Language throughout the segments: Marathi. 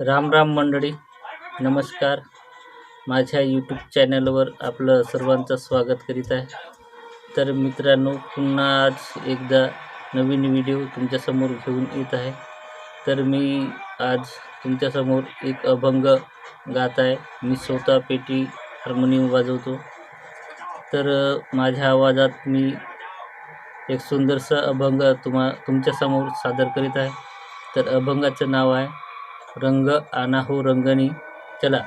राम राम मंडळी नमस्कार. माझ्या यूट्यूब चॅनलवर आपलं सर्वांचं स्वागत करीत आहे. तर मित्रांनो पुन्हा आज एकदा नवीन व्हिडिओ तुमच्यासमोर घेऊन येत आहे. तर मी आज तुमच्यासमोर एक अभंग गात आहे. मी स्वतः पेटी हार्मोनियम वाजवतो. तर माझ्या आवाजात मी एक सुंदरसा अभंग तुम्हा तुमच्यासमोर सादर करीत आहे. तर अभंगाचं नाव आहे रंग आना हो रंगणी चला.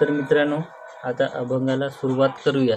तर मित्रांनो आता अभंगाला सुरुवात करूया.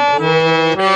आना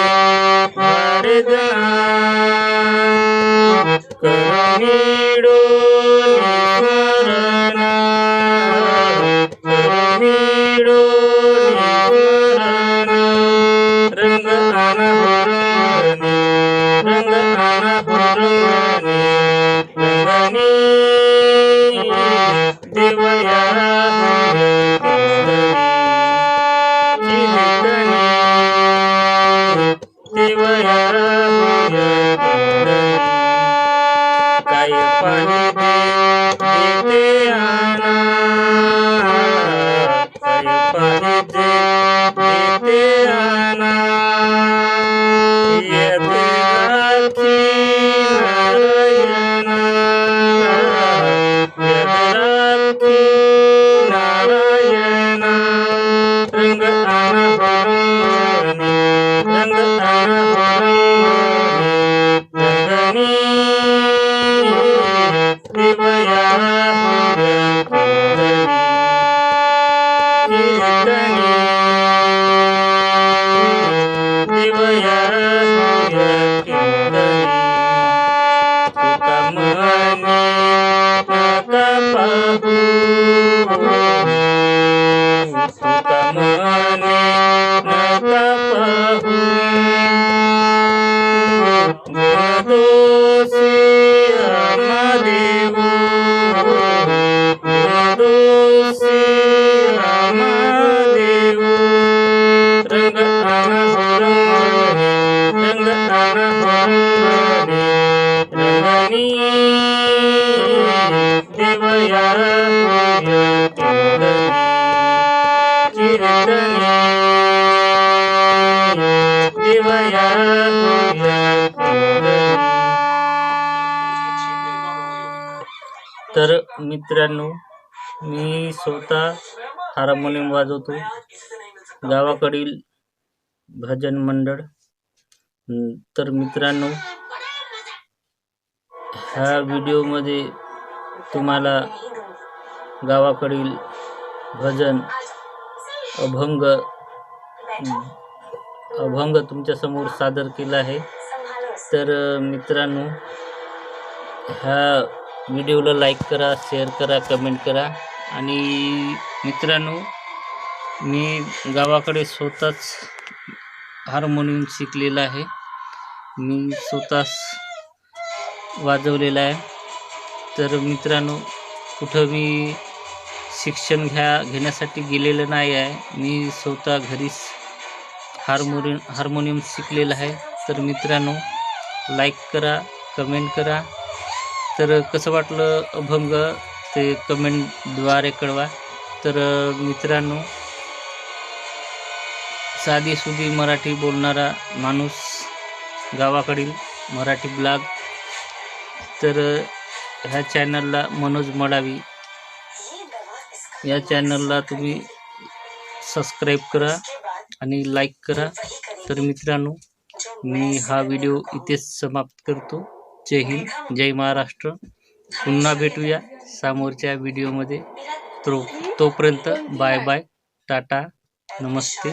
Thank you. तर मित्रांनो मी स्वतः हार्मोनियम वाजवतो गावाकडील भजन मंडळ तर मित्रांनो ह्या व्हिडिओमध्ये तुम्हाला गावाकडील भजन अभंग अभंग तुमच्यासमोर सादर केला आहे. तर मित्रांनो ह्या व्हिडिओला लाईक करा शेअर करा कमेंट करा. आणि मित्रांनो मी गावाकडे स्वतःच हार्मोनियम शिकलेला आहे. मी स्वतःच वाजवलेला आहे. तर मित्रांनो कुठं मी शिक्षण घ्या घेण्यासाठी गेलेलं नाही आहे. मी स्वतः घरीच हार्मोनियम हार्मोनियम शिकलेलं आहे. तर मित्रांनो लाईक करा कमेंट करा. तर कसं वाटलं अभंग ते कमेंटद्वारे कळवा. तर मित्रांनो साधी सुधी मराठी बोलणारा माणूस गावाकडील मराठी ब्लॉग. तर ह्या चॅनलला मनोज मडावी. या चॅनलला तुम्ही सबस्क्राईब करा आणि लाईक करा. तर मित्रांनो मी हा व्हिडिओ इथेच समाप्त करतो. जय हिंद जय महाराष्ट्र. पुन्हा भेटूया समोरच्या व्हिडिओमध्ये. तो तोपर्यंत बाय बाय टाटा नमस्ते.